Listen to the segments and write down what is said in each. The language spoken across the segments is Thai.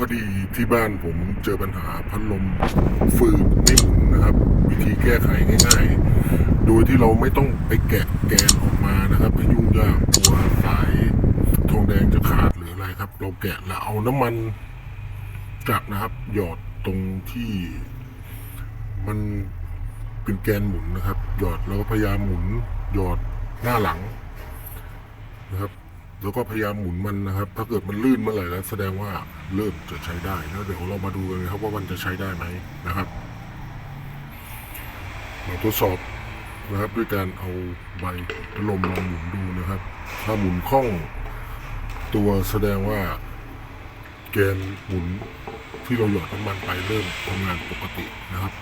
พอดีที่บ้านผมเจอปัญหาพัดลมฝืดไม่หมุนนะครับ วิธีแก้ไขง่ายๆ โดยที่เราไม่ต้องไปแกะแกนออกมานะครับให้ยุ่งยากกลัวสายทองแดงจะขาดหรืออะไรครับ เราแกะแล้วเอาน้ำมันจักนะครับ หยอดตรงที่มันเป็นแกนหมุนนะครับ หยอดแล้วก็พยายามหมุนหยอดหน้าหลังนะครับ แล้วก็พยายามหมุนมันนะครับ ถ้าเกิดมันลื่นเมื่อไหร่แล้ว แสดงว่าเริ่มจะใช้ได้แล้วเดี๋ยวเรามาดูกันนะครับว่ามันจะใช้ได้ไหมนะครับมาทดสอบนะครับ ด้วยการเอาใบพัดลมลองหมุนดูนะครับ ถ้าหมุนคล่องตัวแสดงว่าแกนหมุนที่เราหยอดน้ำมันไปเริ่มทำงานปกตินะครับ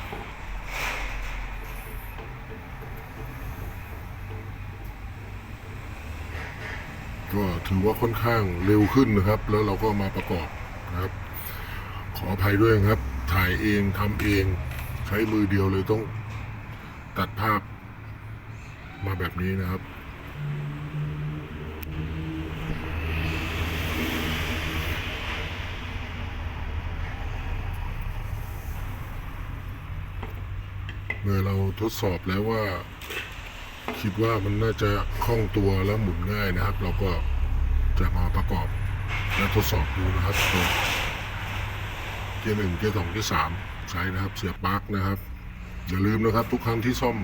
ก็ถือว่าค่อนข้างเร็วขึ้นนะครับ แล้วเราก็มาประกอบนะครับ ขออภัยด้วยครับ ถ่ายเองทำเอง ใช้มือเดียวเลยต้องตัดภาพมาแบบนี้นะครับเมื่อเราทดสอบแล้วว่า คิดว่ามันน่าจะคล่องตัวและหมุนง่ายนะครับ เราก็ จะมาประกอบและทดสอบดูนะครับตัวเกียร์หนึ่งเกียร์สองเกียร์สามใช้นะครับ เสียบปลั๊กนะครับอย่าลืมนะครับ ทุกครั้งที่ซ่อม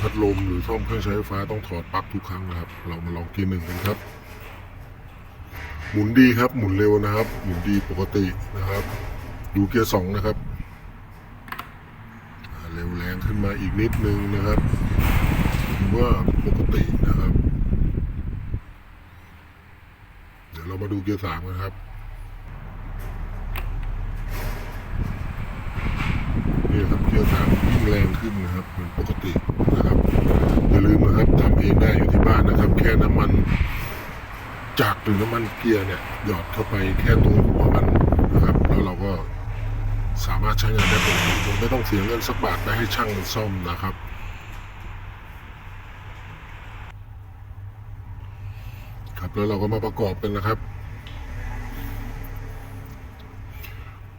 พัดลมหรือซ่อมเครื่องใช้ไฟฟ้าต้องถอดปลั๊กทุกครั้งนะครับ เรามาลองเกียร์หนึ่งกันครับ หมุนดีครับ หมุนเร็วนะครับ หมุนดีปกตินะครับ ดูเกียร์สองนะครับเร็วแรงขึ้นมาอีกนิดนึงนะครับถือว่าปกตินะครับ เดี๋ยวเรามาดูเกียร์สามกันครับนี่ครับเกียร์สามวิ่งแรงขึ้นนะครับเหมือนปกตินะครับอย่าลืมนะครับทำเองได้อยู่ที่บ้านนะครับ แค่น้ำมันจากหรือน้ำมันเกียร์เนี่ยหยอดเข้าไปแค่ตรงหัวมันนะครับ แล้วเราก็สามารถใช้งานได้ปกติโดยไม่ต้องเสียเงินสักบาทไปให้ช่างซ่อมนะครับ ครับ แล้วเราก็มาประกอบกันนะครับ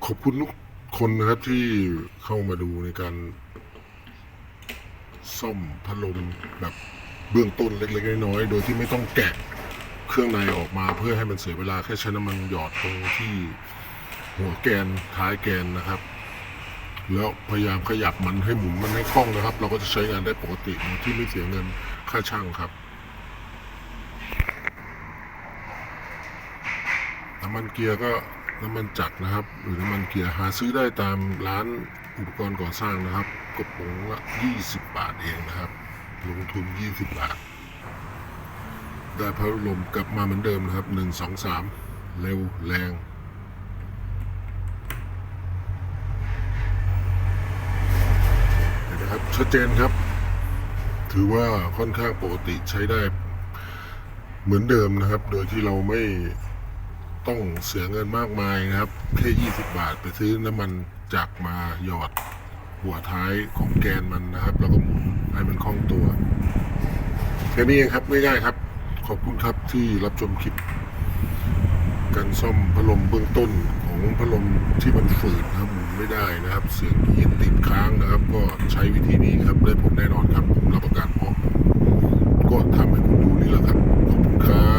ขอบคุณทุกคนนะครับที่เข้ามาดูในการ ซ่อมพัดลมแบบเบื้องต้นเล็กๆน้อยๆโดยที่ไม่ต้องแกะเครื่องในออกมาเพื่อให้มันเสียเวลาแค่ใช้น้ำมันหยอดตรงที่หัวแกนท้ายแกนนะครับ แล้วพยายามขยับมันให้หมุนมันให้คล่องนะครับ เราก็จะใช้งานได้ปกติโดยที่ไม่เสียเงินค่าช่างครับำมันเกียร์ก็น้ำมันจักรนะครับ หรือน้ำมันเกียร์หาซื้อได้ตามร้านอุปกรณ์ก่อสร้างนะครับกระป๋องละ 20 บาทเองนะครับ ลงทุน 20 บาท ได้พัดลมกลับมาเหมือนเดิมนะครับ 1 2 3 เร็วแรงเห็นไหมครับชัดเจนครับ ถือว่าค่อนข้างปกติใช้ได้เหมือนเดิมนะครับ โดยที่เราไม่ ต้องเสียเงินมากมายนะครับแค่ 20 บาทไปซื้อน้ำมันจากมาหยอดหัวท้ายของแกนมันนะครับ แล้วก็หมุนให้มันคล่องตัวแค่นี้เองครับง่ายๆครับ ขอบคุณครับที่รับชมคลิป การซ่อมพัดลมเบื้องต้นของพัดลมที่มันฝืดนะครับหมุนไม่ได้นะครับ เสียงเอียนติดค้างนะครับ ก็ใช้วิธีนี้ครับได้ผลแน่นอนครับผมรับประกันเพราะก็ทำให้คุณดูนี่แหละครับขอบคุณครับ